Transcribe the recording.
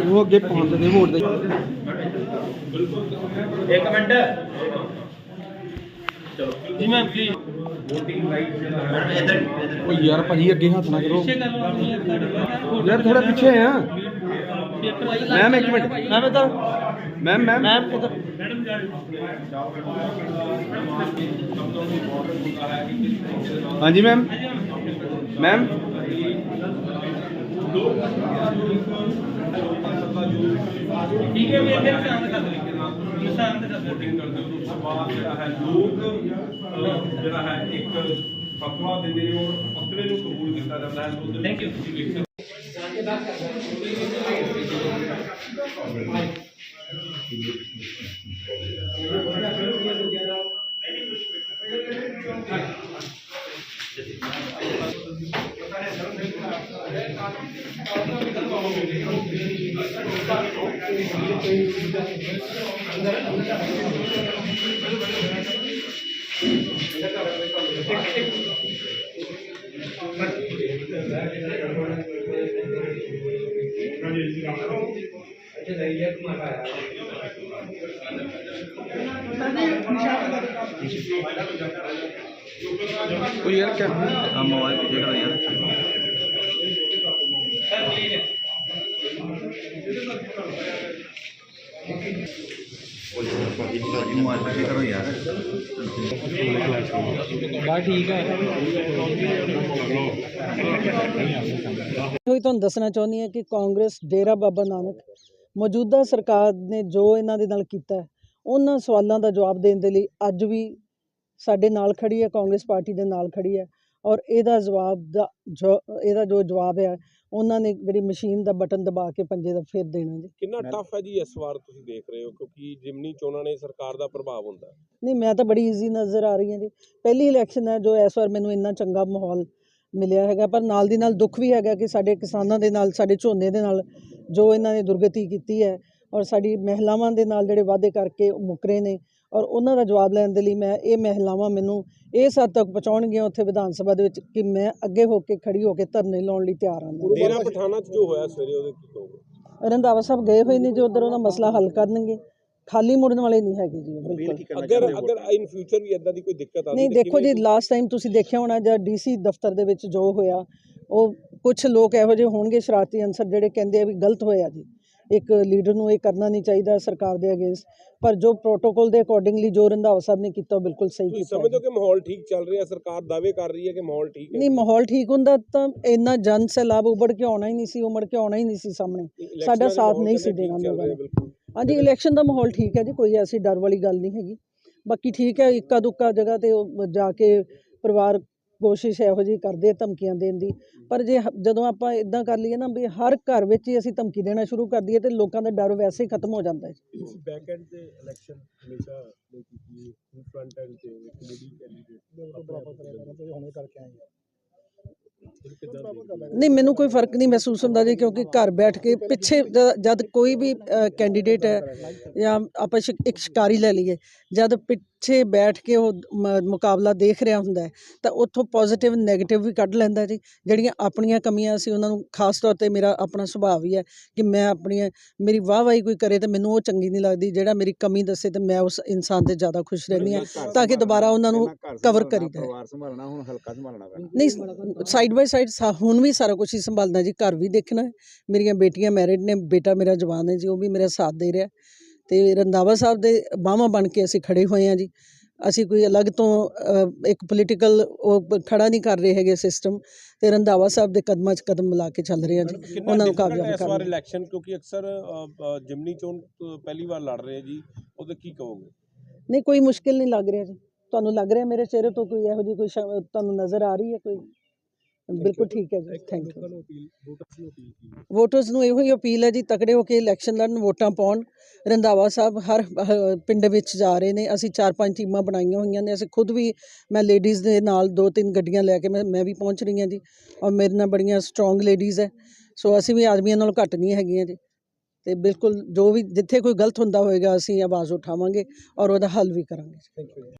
ਉਹ ਅੱਗੇ ਪਹੁੰਚਦੇ ਨੇ ਵੋਟ ਦੇ। ਇੱਕ ਮਿੰਟ। ਜੀ ਮੈਮ ਪਲੀਜ਼ ਰਾਈਟ ਜਿਹੜਾ ਇਧਰ ਉਹ ਯਾਰ ਭਾਜੀ ਅੱਗੇ ਹੱਥ ਨਾ ਕਰੋ। ਯਾਰ ਥੋੜਾ ਪਿੱਛੇ ਆ। ਮੈਮ ਇੱਕ ਮਿੰਟ। ਮੈਮ ਇਧਰ। ਮੈਮ ਮੈਮ ਮੈਮ ਇਧਰ ਹਾਂਜੀ ਮੈਮ ਮੈਮ ਠੀਕ ਹੈ ਵੀ ਇੱਥੇ ਸ਼ਾਂਤ ਕਰ ਦਿਓ ਸ਼ਾਂਤ ਕਰ ਦਿਓ VOTING ਕਰਦੇ ਹੋ ਉਸ ਤੋਂ ਬਾਅਦ ਜਿਹੜਾ ਹੈ ਲੋਕ ਅਹ, ਜਿਹੜਾ ਹੈ ਇੱਕ ਫਤਵਾ ਦਿੰਦੇ ਨੇ ਔਰ ਫਤਵੇ ਨੂੰ ਕਬੂਲ ਕੀਤਾ ਜਾਂਦਾ ਹੈ ਸੋ ਉਹਦੇ Thank you. ਵਿੱਚ election ਉਹ ਯਾਰ ਕਿਆ ਆ ਮੋਬਾਈਲ ਪਿੱਛੇ ਕਰੋ ਯਾਰ ਪਿੱਛੇ ਕਰੋ ਯਾਰ ਬਾ ਠੀਕ ਹੈ ਹੋਈ ਤੁਹਾਨੂੰ ਦੱਸਣਾ ਚਾਹੁੰਦੀ ਹਾਂ ਕਿ ਕਾਂਗਰਸ, ਡੇਰਾ ਬਾਬਾ ਨਾਨਕ, ਮੌਜੂਦਾ ਸਰਕਾਰ ਨੇ ਜੋ ਇਹਨਾਂ ਦੇ ਨਾਲ ਕੀਤਾ ਉਹਨਾਂ ਸਵਾਲਾਂ ਦਾ ਜਵਾਬ ਦੇਣ ਦੇ ਲਈ ਅੱਜ ਵੀ ਸਾਡੇ ਨਾਲ ਖੜੀ ਹੈ, ਕਾਂਗਰਸ ਪਾਰਟੀ ਦੇ ਨਾਲ ਖੜੀ ਹੈ ਔਰ ਇਹਦਾ ਜਵਾਬ ਦਾ ਜੋ, ਇਹਦਾ ਜੋ ਜਵਾਬ ਹੈ ਉਹਨਾਂ ਨੇ ਜਿਹੜੀ ਮਸ਼ੀਨ ਦਾ ਬਟਨ ਦਬਾ ਕੇ ਪੰਜੇ ਦਾ ਫਿਰ ਦੇਣਾ ਜੀ। ਕਿੰਨਾ ਟਫ ਹੈ ਜੀ ਇਸ ਵਾਰ ਤੁਸੀਂ ਦੇਖ ਰਹੇ ਹੋ ਕਿਉਂਕਿ ਜਿਮਨੀ ਚੋਣਾਂ ਨੇ ਸਰਕਾਰ ਦਾ ਪ੍ਰਭਾਵ ਹੁੰਦਾ। ਹੈ ਨਹੀਂ ਮੈਂ ਤਾਂ ਬੜੀ ਈਜ਼ੀ ਨਜ਼ਰ ਆ ਰਹੀ ਹਾਂ ਜੀ। ਪਹਿਲੀ ਇਲੈਕਸ਼ਨ ਹੈ ਜੋ ਇਸ ਵਾਰ ਮੈਨੂੰ ਇੰਨਾ ਚੰਗਾ ਮਾਹੌਲ ਮਿਲਿਆ ਹੈਗਾ ਪਰ ਨਾਲ ਦੀ ਨਾਲ ਦੁੱਖ ਵੀ ਹੈਗਾ ਕਿ ਸਾਡੇ ਕਿਸਾਨਾਂ ਦੇ ਨਾਲ ਸਾਡੇ ਝੋਨੇ ਦੇ ਨਾਲ ਜੋ ਇਹਨਾਂ ਨੇ ਦੁਰਗਤੀ ਕੀਤੀ ਹੈ ਔਰ ਸਾਡੀ ਮਹਿਲਾਵਾਂ ਦੇ ਨਾਲ ਜਿਹੜੇ ਵਾਅਦੇ ਕਰਕੇ ਉਹ ਮੁੱਕਰੇ ਨੇ ਔਰ ਉਹਨਾਂ ਦਾ ਜਵਾਬ ਲੈਣ ਦੇ ਲਈ ਮੈਂ ਇਹ ਮਹਿਲਾਵਾਂ ਮੈਨੂੰ ਇਸ ਹੱਦ ਤੱਕ ਪਹੁੰਚਾਉਣਗੀਆਂ ਉੱਥੇ ਵਿਧਾਨ ਸਭਾ ਦੇ ਵਿੱਚ ਕਿ ਮੈਂ ਅੱਗੇ ਹੋ ਕੇ ਖੜੀ ਹੋ ਕੇ ਧਰਨੇ ਲਾਉਣ ਲਈ ਤਿਆਰ ਹਾਂ। ਡੇਰਾ ਪਠਾਣਾ 'ਚ ਜੋ ਹੋਇਆ ਸਵੇਰੇ ਉਹਦੇ ਕੀ ਕਹੋਗੇ? ਰੰਧਾਵਾ ਸਾਹਿਬ ਗਏ ਹੋਏ ਨੇ ਜੋ ਉਧਰ ਉਹਦਾ ਮਸਲਾ ਹੱਲ ਕਰਨਗੇ। ਖਾਲੀ ਮੁੜਨ ਵਾਲੇ ਨਹੀਂ ਹੈਗੇ ਜੀ ਬਿਲਕੁਲ। ਅਗਰ ਅਗਰ ਇਨ ਫਿਊਚਰ ਵੀ ਇਦਾਂ ਦੀ ਕੋਈ ਦਿੱਕਤ ਆਉਂਦੀ ਨਹੀਂ ਦੇਖੋ ਜੀ ਲਾਸਟ ਟਾਈਮ ਤੁਸੀਂ ਦੇਖਿਆ ਹੋਣਾ ਜਦ ਡੀਸੀ ਦਫ਼ਤਰ ਦੇ ਵਿੱਚ ਜੋ ਹੋਇਆ ਉਹ ਕੁਝ ਲੋਕ ਇਹੋ ਜਿਹੇ ਹੋਣਗੇ ਸ਼ਰਾਰਤੀ ਅਨਸਰ ਜਿਹੜੇ ਕਹਿੰਦੇ ਆ ਵੀ ਗਲਤ ਹੋਇਆ ਜੀ। ਇੱਕ ਲੀਡਰ ਨੂੰ ਇਹ ਕਰਨਾ ਨਹੀਂ ਚਾਹੀਦਾ ਸਰਕਾਰ ਦੇ ਅਗੇਂਸਟ। ਪਰ ਜੋ ਪ੍ਰੋਟੋਕਾਲ ਦੇ ਅਕੋਰਡਿੰਗਲੀ ਜੋ ਰੰਧਾਵਾ ਸਾਹਿਬ ਨੇ ਕੀਤਾ ਉਹ ਬਿਲਕੁਲ ਸਹੀ ਕੀਤਾ ਸਮਝਦੇ ਹੋ ਕਿ ਮਾਹੌਲ ਠੀਕ ਚੱਲ ਰਿਹਾ ਸਰਕਾਰ ਦਾਅਵੇ ਕਰ ਰਹੀ ਹੈ ਕਿ ਮਾਹੌਲ ਠੀਕ ਹੈ? ਨਹੀਂ ਮਾਹੌਲ ਠੀਕ ਹੁੰਦਾ ਤਾਂ ਇੰਨਾ ਜਨ ਸੈਲਾਬ ਉਬੜ ਕੇ ਆਉਣਾ ਹੀ ਨਹੀਂ ਸੀ ਉਮੜ ਕੇ ਆਉਣਾ ਹੀ ਨਹੀਂ ਸੀ ਸਾਹਮਣੇ। ਸਾਡਾ ਸਾਥ ਨਹੀਂ ਸੀ ਦੇਣਾ ਲੋਕਾਂ ਨੇ ਹਾਂਜੀ ਇਲੈਕਸ਼ਨ ਦਾ ਮਾਹੌਲ ਠੀਕ ਹੈ ਜੀ ਕੋਈ ਐਸੀ ਡਰ ਵਾਲੀ ਗੱਲ ਨਹੀਂ ਹੈਗੀ। ਬਾਕੀ ਠੀਕ ਹੈ ਇੱਕਾ ਦੁੱਕਾ ਜਗ੍ਹਾ ਤੇ ਉਹ ਜਾ ਕੇ ਪਰਿਵਾਰ ਕੋਸ਼ਿਸ਼ ਇਹੋ ਜਿਹੀ ਕਰਦੇ ਆ ਧਮਕੀਆਂ ਦੇਣ ਦੀ। ਪਰ ਜੇ ਹ- ਜਦੋਂ ਆਪਾਂ ਇਦਾਂ ਕਰ ਲਈਏ ਨਾ ਵੀ ਹਰ ਘਰ ਵਿੱਚ ਹੀ ਅਸੀਂ ਧਮਕੀ ਦੇਣਾ ਸ਼ੁਰੂ ਕਰ ਦਈਏ ਤੇ ਲੋਕਾਂ ਦਾ ਡਰ ਵੈਸੇ ਹੀ ਖਤਮ ਹੋ ਜਾਂਦਾ ਹੈ। ਬੈਕ ਐਂਡ ਤੇ ਇਲੈਕਸ਼ਨ ਹਮੇਸ਼ਾ ਲਈ ਕੀਤੀ ਫਰੰਟ ਐਂਡ ਤੇ ਇੱਕ ਲੇਡੀ ਕੈਂਡੀਡੇਟ ਬਰਾਬਰ ਕਰਿਆ ਹੁਣੇ ਕਰਕੇ ਆਏ ਨਹੀਂ ਮੈਨੂੰ ਕੋਈ ਫ਼ਰਕ ਨਹੀਂ ਮਹਿਸੂਸ ਹੁੰਦਾ ਜੀ ਕਿਉਂਕਿ ਘਰ ਬੈਠ ਕੇ ਪਿੱਛੇ ਜ- ਜਦ ਕੋਈ ਵੀ ਕੈਂਡੀਡੇਟ ਹੈ ਜਾਂ ਆਪਾਂ ਸ਼ਿਕ- ਇੱਕ ਸ਼ਿਕਾਰੀ ਲੈ ਲਈਏ ਜਦ ਪਿੱਛੇ ਬੈਠ ਕੇ ਉਹ ਮੁਕਾਬਲਾ ਦੇਖ ਰਿਹਾ ਹੁੰਦਾ ਤਾਂ ਉੱਥੋਂ ਪੋਜ਼ਿਟਿਵ ਨੈਗੇਟਿਵ ਵੀ ਕੱਢ ਲੈਂਦਾ ਜੀ। ਜਿਹੜੀਆਂ ਆਪਣੀਆਂ ਕਮੀਆਂ ਸੀ ਉਹਨਾਂ ਨੂੰ ਖਾਸ ਤੌਰ ਤੇ ਮੇਰਾ ਆਪਣਾ ਸੁਭਾਅ ਵੀ ਹੈ ਕਿ ਮੈਂ ਆਪਣੀਆਂ ਮੇਰੀ ਵਾਹ ਵਾਹੀ ਕੋਈ ਕਰੇ ਤਾਂ ਮੈਨੂੰ ਉਹ ਚੰਗੀ ਨਹੀਂ ਲੱਗਦੀ ਜਿਹੜਾ ਮੇਰੀ ਕਮੀ ਦੱਸੇ ਤੇ ਮੈਂ ਉਸ ਇਨਸਾਨ ਤੇ ਜ਼ਿਆਦਾ ਖੁਸ਼ ਰਹਿੰਦੀ ਹਾਂ ਤਾਂ ਕਿ ਦੁਬਾਰਾ ਉਹਨਾਂ ਨੂੰ ਕਵਰ ਕਰੀਦਾ। ਪਰਿਵਾਰ ਸੰਭਾਲਣਾ ਹੁਣ ਹਲਕਾ ਸੰਭਾਲਣਾ ਨਹੀਂ ਸਾਈਡ ਬਾਈ ਸਾਈਡ ਹੁਣ ਵੀ ਸਾਰਾ ਕੁਝ ਹੀ ਸੰਭਾਲਣਾ ਜੀ ਘਰ ਵੀ ਦੇਖਣਾ ਮੇਰੀਆਂ ਬੇਟੀਆਂ ਮੈਰਿਡ ਨੇ ਬੇਟਾ ਮੇਰਾ ਜਵਾਨ ਹੈ ਜੀ ਉਹ ਵੀ ਮੇਰਾ ਸਾਥ ਦੇ ਰਿਹਾ ਤੇ ਰੰਧਾਵਾ ਸਾਹਿਬ ਦੇ ਬਾਹਾਂ ਬਣ ਕੇ ਅਸੀਂ ਖੜੇ ਹੋਏ ਹਾਂ ਜੀ। ਅਸੀਂ ਕੋਈ ਅਲੱਗ ਤੋਂ ਇੱਕ ਪੋਲੀਟੀਕਲ ਉਹ ਖੜਾ ਨਹੀਂ ਕਰ ਰਹੇ ਹੈਗੇ ਸਿਸਟਮ ਤੇ ਰੰਧਾਵਾ ਸਾਹਿਬ ਦੇ ਕਦਮਾਂ 'ਚ ਕਦਮ ਮਿਲਾ ਕੇ ਚੱਲ ਰਹੇ ਹਾਂ ਜੀ। ਉਹਨਾਂ ਨੂੰ ਕਾਮਯਾਬ ਇਸ ਵਾਰ ਕਰਨਾ। ਇਲੈਕਸ਼ਨ ਕਿਉਂਕਿ ਅਕਸਰ ਜਿਮਨੀ ਚੋਣ ਪਹਿਲੀ ਵਾਰ ਲੜ ਰਹੇ ਆ ਜੀ ਉਹਦੇ ਕੀ ਕਹੋਗੇ? ਨਹੀਂ ਕੋਈ ਮੁਸ਼ਕਿਲ ਨਹੀਂ ਲੱਗ ਰਿਹਾ ਜੀ। ਤੁਹਾਨੂੰ ਲੱਗ ਰਿਹਾ ਮੇਰੇ ਚਿਹਰੇ ਤੋਂ ਕੋਈ ਇਹੋ ਜਿਹੀ ਕੋਈ ਤੁਹਾਨੂੰ ਨਜ਼ਰ ਆ ਰਹੀ ਹੈ ਕੋਈ? ਬਿਲਕੁਲ ਠੀਕ ਹੈ ਜੀ ਥੈਂਕ ਯੂ ਵੋਟਰਸ ਨੂੰ ਇਹੋ ਹੀ ਅਪੀਲ ਹੈ ਜੀ ਤਕੜੇ ਹੋ ਕੇ ਇਲੈਕਸ਼ਨ ਲੜਨ ਵੋਟਾਂ ਪਾਉਣ। ਰੰਧਾਵਾ ਸਾਹਿਬ ਹਰ ਪਿੰਡ ਵਿੱਚ ਜਾ ਰਹੇ ਨੇ ਅਸੀਂ ਚਾਰ ਪੰਜ ਟੀਮਾਂ ਬਣਾਈਆਂ ਹੋਈਆਂ ਨੇ ਅਸੀਂ ਖੁਦ ਵੀ ਮੈਂ ਲੇਡੀਜ਼ ਦੇ ਨਾਲ ਦੋ ਤਿੰਨ ਗੱਡੀਆਂ ਲੈ ਕੇ ਮੈਂ ਮੈਂ ਵੀ ਪਹੁੰਚ ਰਹੀ ਹਾਂ ਜੀ ਔਰ ਮੇਰੇ ਨਾਲ ਬੜੀਆਂ ਸਟਰੋਂਗ ਲੇਡੀਜ਼ ਹੈ। ਸੋ ਅਸੀਂ ਵੀ ਆਦਮੀਆਂ ਨਾਲੋਂ ਘੱਟ ਨਹੀਂ ਹੈਗੀਆਂ ਜੀ। ਤੇ ਬਿਲਕੁਲ ਜੋ ਵੀ ਜਿੱਥੇ ਕੋਈ ਗਲਤ ਹੁੰਦਾ ਹੋਏਗਾ ਅਸੀਂ ਆਵਾਜ਼ ਉਠਾਵਾਂਗੇ ਔਰ ਉਹਦਾ ਹੱਲ ਵੀ ਕਰਾਂਗੇ।